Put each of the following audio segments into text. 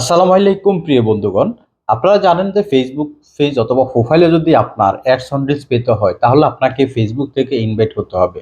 আসসালামু আলাইকুম প্রিয় বন্ধুগণ। আপনারা জানেন যে ফেসবুক পেজ অথবা প্রোফাইলে যদি আপনার অ্যাডস অন রিলস পেতে হয়, তাহলে আপনাকে ফেসবুক থেকে ইনভাইট করতে হবে।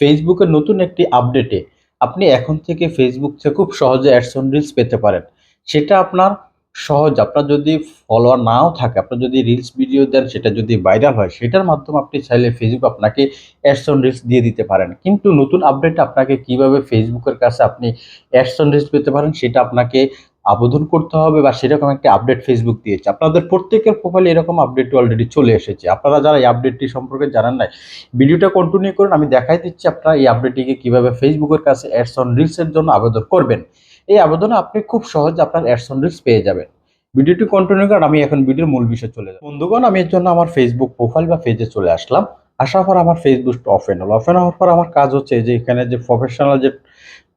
ফেসবুকের নতুন একটি আপডেটে আপনি এখন থেকে ফেসবুক থেকে খুব সহজে অ্যাডস অন রিলস পেতে পারেন। সেটা আপনার সহজ। আপনার যদি ফলোয়ার নাও থাকে, আপনার যদি রিলস ভিডিও দেন, সেটা যদি ভাইরাল হয়, সেটার মাধ্যমে আপনি চাইলে ফেসবুক আপনাকে অ্যাডস অন রিলস দিয়ে দিতে পারেন। কিন্তু নতুন আপডেট আপনাকে কীভাবে ফেসবুকের কাছে আপনি অ্যাডস অন রিলস পেতে পারেন, সেটা আপনাকে আবেদন করতে হবে বা সেরকম একটা আপডেট ফেসবুক দিয়েছে। আপনাদের প্রত্যেকের প্রোফাইলে এরকম আপডেট অলরেডি চলে এসেছে। আপনারা যারা এই আপডেটটি সম্পর্কে জানান নাই, ভিডিওটা কন্টিনিউ করুন। আমি দেখাই দিচ্ছি আপনারা এই আপডেটটিকে কীভাবে ফেসবুকের কাছে অ্যাডস অন রিলসের জন্য আবেদন করবেন। এই আবেদনে আপনি খুব সহজে আপনার অ্যাডস অন রিলস পেয়ে যাবেন। ভিডিওটি কন্টিনিউ করেন। আমি এখন ভিডিওর মূল বিষয়ে চলে যাব। বন্ধুগণ, আমি এর জন্য আমার ফেসবুক প্রোফাইল বা পেজে চলে আসলাম। আসার পর আমার ফেসবুক অফেন হলো অফেন হওয়ার পর আমার কাজ হচ্ছে যে এখানে যে প্রফেশনাল যে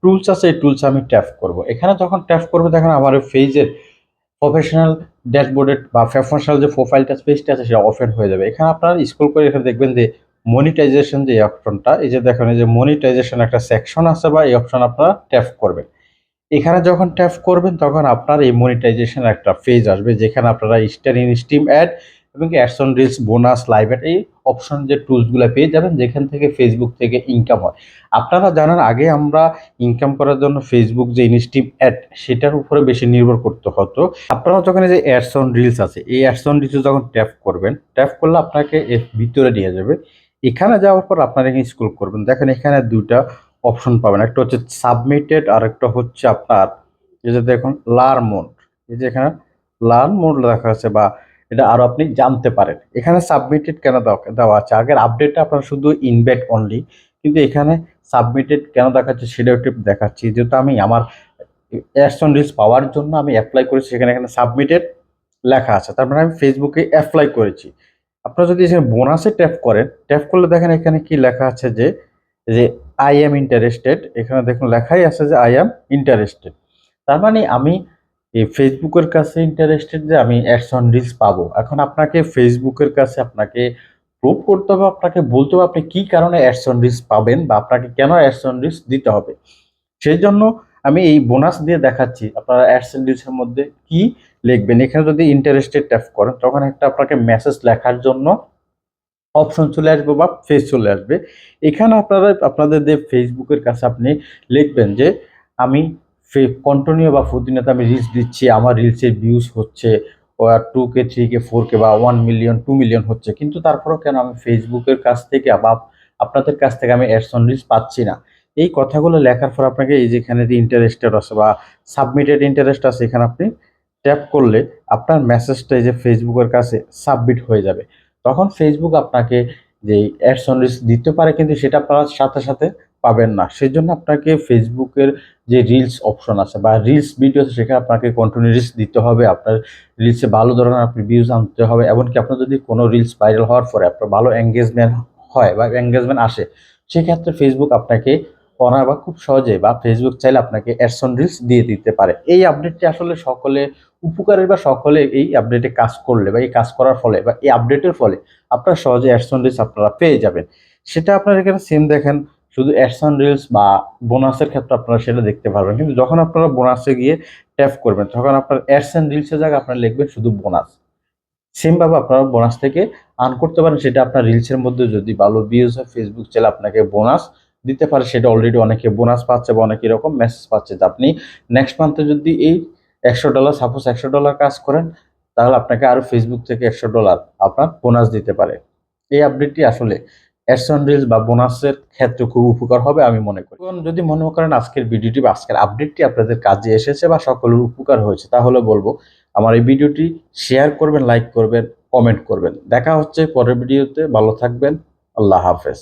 টুলস আছে, এই টুলস আমি ট্যাপ করব। এখানে যখন ট্যাপ করব, দেখেন আমার ফেজের প্রফেশনাল ড্যাশবোর্ডের বা প্রফেশনাল যে প্রোফাইলটা পেজটা আছে, সেটা ওপেন হয়ে যাবে। এখানে আপনারা স্ক্রল করে এখানে দেখবেন যে মনিটাইজেশন যে অপশনটা এই যে দেখেন, এই যে মনিটাইজেশন একটা সেকশন আছে বা এই অপশন আপনারা ট্যাপ করবেন। এখানে যখন ট্যাপ করবেন, তখন আপনার এই মনিটাইজেশন একটা পেজ আসবে, যেখানে আপনারা স্টার ইন স্টিম অ্যাড এবং ads on reels, bonus, live এই অপশন যে টুলসগুলো পেয়ে যাবেন, যেখান থেকে ফেসবুক থেকে ইনকাম হয়। আপনারা জানেন, আগে আমরা ইনকাম করার জন্য ফেসবুক যে ইনস্টিম অ্যাড সেটার উপরে বেশি নির্ভর করতে হতো। আপনারা যখন এই যে অ্যাডসন রিলস আছে, এই অ্যাডসন রিলস যখন ট্যাপ করবেন ট্যাপ করলে আপনাকে এর ভিতরে নিয়ে যাবে। এখানে যাওয়ার পর আপনারা এখানে স্ক্রল করবেন। দেখেন, এখানে দুইটা অপশন পাবেন। একটা হচ্ছে সাবমিটেড আর একটা হচ্ছে আপনার, এই যে দেখুন লার্ন মোড এই যে এখানে লার্ন মোড লেখা আছে বা এটা আরও আপনি জানতে পারেন। এখানে সাবমিটেড কেন দেওয়া আছে? আগের আপডেটটা আপনার শুধু ইনভাইট অনলি কিন্তু এখানে সাবমিটেড কেন দেখাচ্ছে সেটা একটু দেখাচ্ছি। যেহেতু আমি আমার অ্যাডসন রিলস পাওয়ার জন্য আমি অ্যাপ্লাই করেছি, সেখানে এখানে সাবমিটেড লেখা আছে। তার মানে আমি ফেসবুকে অ্যাপ্লাই করেছি। আপনারা যদি এখানে বোনাসে ট্যাপ করেন ট্যাপ করলে দেখেন এখানে কি লেখা আছে যে যে আই এম ইন্টারেস্টেড এখানে দেখুন লেখাই আছে যে আই এম ইন্টারেস্টেড তার মানে আমি এই ফেসবুকের কাছে ইন্টারেস্টেড যে আমি অ্যাডস অন রিলস পাবো। এখন আপনাকে ফেসবুকের কাছে আপনাকে প্রুভ করতে হবে, আপনাকে বলতে হবে আপনি কি কারণে অ্যাডস অন রিলস পাবেন বা আপনাকে কেন অ্যাডস অন রিলস দিতে হবে। সেই জন্য আমি এই বোনাস দিয়ে দেখাচ্ছি আপনারা অ্যাডস অন রিলসের মধ্যে কি লিখবেন। এখানে যদি ইন্টারেস্টেড ট্যাপ করেন, তখন একটা আপনাকে মেসেজ লেখার জন্য অপশন চলে আসবে বা ফেস চলে আসবে। এখানে আপনারা, আপনাদের যে ফেসবুকের কাছে আপনি লিখবেন যে, আমি কন্টিনিউ বা প্রতিনিয়ত আমি রিলস দিচ্ছি, আমার রিলসের ভিউজ হচ্ছে two K three K four K বা ওয়ান মিলিয়ন টু মিলিয়ন হচ্ছে। কিন্তু তারপরেও কেন আমি ফেসবুকের কাছ থেকে বা আপনাদের কাছ থেকে আমি অ্যাডসন রিলস পাচ্ছি না? এই কথাগুলো লেখার পর আপনাকে এই যেখানে যে ইন্টারেস্টেড আছে বা সাবমিটেড ইন্টারেস্ট আছে, এখানে আপনি ট্যাপ করলে আপনার মেসেজটা এই যে ফেসবুকের কাছে সাবমিট হয়ে যাবে। তখন ফেসবুক আপনাকে যে অ্যাডসন রিলস দিতে পারে, কিন্তু সেটা আপনার সাথে সাথে পাবেন না। সেই জন্য আপনাকে ফেসবুকের যে রিলস অপশন আছে বা রিলস ভিডিও আছে, সেখানে আপনাকে কন্টিনিউ রিলস দিতে হবে। আপনার রিলসে ভালো ধরনের আপনি ভিউজ আনতে হবে। এমনকি আপনার যদি কোনো রিলস ভাইরাল হওয়ার পরে আপনার ভালো এঙ্গেজমেন্ট হয় বা এঙ্গেজমেন্ট আসে, সেক্ষেত্রে ফেসবুক আপনাকে অনার বা খুব সহজে বা ফেসবুক চাইলে আপনাকে অ্যাডসন রিলস দিয়ে দিতে পারে। এই আপডেটটি আসলে সকলে উপকারের বা সকলে এই আপডেটে কাজ করলে বা এই কাজ করার ফলে বা এই আপডেটের ফলে আপনারা সহজে অ্যাডসন রিলস আপনারা পেয়ে যাবেন। সেটা আপনারা এখানে সেম দেখেন। শুধু অ্যাডসন রিলস বা বোনাসের ক্ষেত্রে আপনারা সেটা দেখতে পারবেন। কিন্তু যখন আপনারা বোনাসে গিয়ে ট্যাপ করবেন, তখন আপনার অ্যাডসন রিলসের জায়গায় আপনারা লিখবেন শুধু বোনাস। সেমভাবে আপনারা বোনাস থেকে আর্ন করতে পারেন, সেটা আপনার রিলসের মধ্যে যদি ভালো ভিউজ হয় ফেসবুক চাইলে আপনাকে বোনাস দিতে পারে, সেটা অলরেডি অনেকে বোনাস পাচ্ছে বা অনেক এরকম মেসেজ পাচ্ছে যে আপনি নেক্সট মান্থে যদি এই একশো ডলার সাপোজ একশো ডলার কাজ করেন, তাহলে আপনাকে আরও ফেসবুক থেকে একশো ডলার আপনার বোনাস দিতে পারে। এই আপডেটটি আসলে অ্যাডসন রিলস বা বোনাসের ক্ষেত্রে খুব উপকার হবে আমি মনে করি। এখন যদি মনে করেন আজকের ভিডিওটি বা আজকের আপডেটটি আপনাদের কাজে এসেছে বা সকলের উপকার হয়েছে, তাহলে বলব আমার এই ভিডিওটি শেয়ার করবেন, লাইক করবেন, কমেন্ট করবেন। দেখা হচ্ছে পরের ভিডিওতে, ভালো থাকবেন, আল্লাহ হাফেজ।